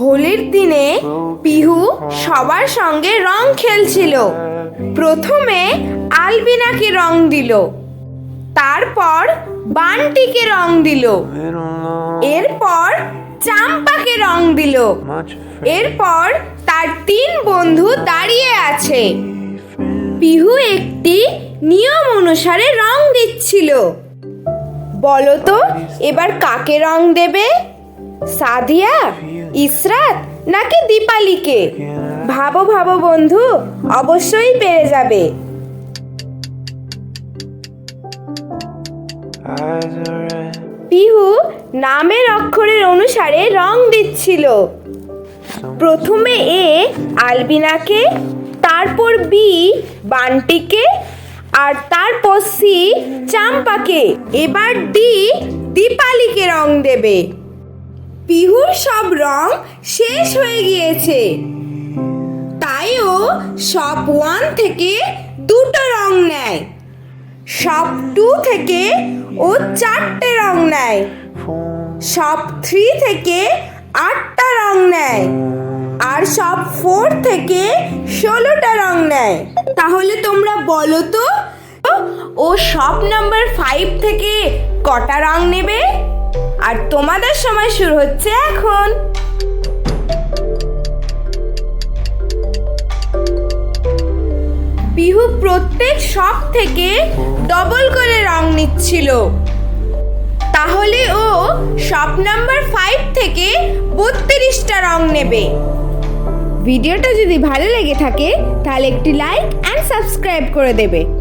হোলির দিনে পিহু সবার সঙ্গে রং খেলছিল। প্রথমে আলবিনাকে রং দিল। তারপর বান্টিকে রং দিল। এরপর চাম্পাকে রং দিল। এরপর তার তিন বন্ধু দাঁড়িয়ে আছে। পিহু একটি নিয়ম অনুসারে রং দিচ্ছিল। বলো তো এবার কাকে রং দেবে? সাদিয়া, ইসরাত নাকি দীপালিকে? ভাবো ভাবো বন্ধু, অবশ্যই পেরে যাবে. পিহু নামের অক্ষরের অনুসারে রং দিচ্ছিল। প্রথমে এ আলবিনাকে, তারপর বি বান্টিকে, আর তারপর সি চাম্পাকে। এবার ডি দীপালিকে রং দেবে। পিহুর সব রং শেষ হয়ে গিয়েছে। তাই ও শপ ওয়ান থেকে দুটো রং নেয়। শপ টু থেকে ও চারটে রং নেয়। শপ থ্রি থেকে আটটা রং নেয়। আর সব ফোর থেকে ষোলোটা রং নেয়। তাহলে তোমরা বলো তো, ও সব নাম্বার ফাইভ থেকে কটা রং নেবে? আর তোমাদের সময় শুরু হচ্ছে এখন। বিহু প্রত্যেক শপ থেকে ডবল করে রং নিচ্ছিল। তাহলে ও শপ নাম্বার ফাইভ থেকে বত্রিশটা রং নেবে। ভিডিওটা যদি ভালো লেগে থাকে, তাহলে একটি লাইক অ্যান্ড সাবস্ক্রাইব করে দেবে।